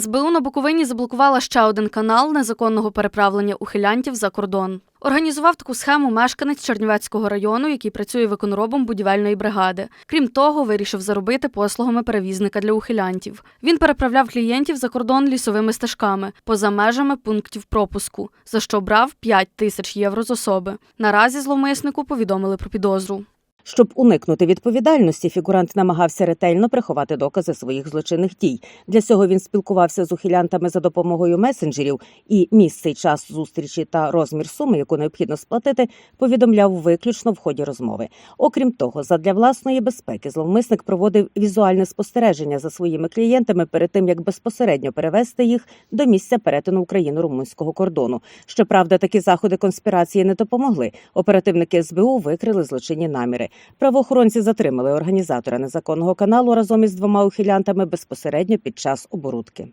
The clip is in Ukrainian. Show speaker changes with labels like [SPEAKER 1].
[SPEAKER 1] СБУ на Буковині заблокувала ще один канал незаконного переправлення ухилянтів за кордон. Організував таку схему мешканець Чернівецького району, який працює виконробом будівельної бригади. Крім того, вирішив заробити послугами перевізника для ухилянтів. Він переправляв клієнтів за кордон лісовими стежками поза межами пунктів пропуску, за що брав 5 тисяч євро з особи. Наразі зловмиснику повідомили про підозру.
[SPEAKER 2] Щоб уникнути відповідальності, фігурант намагався ретельно приховати докази своїх злочинних дій. Для цього він спілкувався з ухилянтами за допомогою месенджерів і місце й час зустрічі та розмір суми, яку необхідно сплатити, повідомляв виключно в ході розмови. Окрім того, задля власної безпеки зловмисник проводив візуальне спостереження за своїми клієнтами перед тим, як безпосередньо перевести їх до місця перетину україно-румунського кордону. Щоправда, такі заходи конспірації не допомогли. Оперативники СБУ викрили злочинні наміри. Правоохоронці затримали організатора незаконного каналу разом із двома ухилянтами безпосередньо під час оборудки.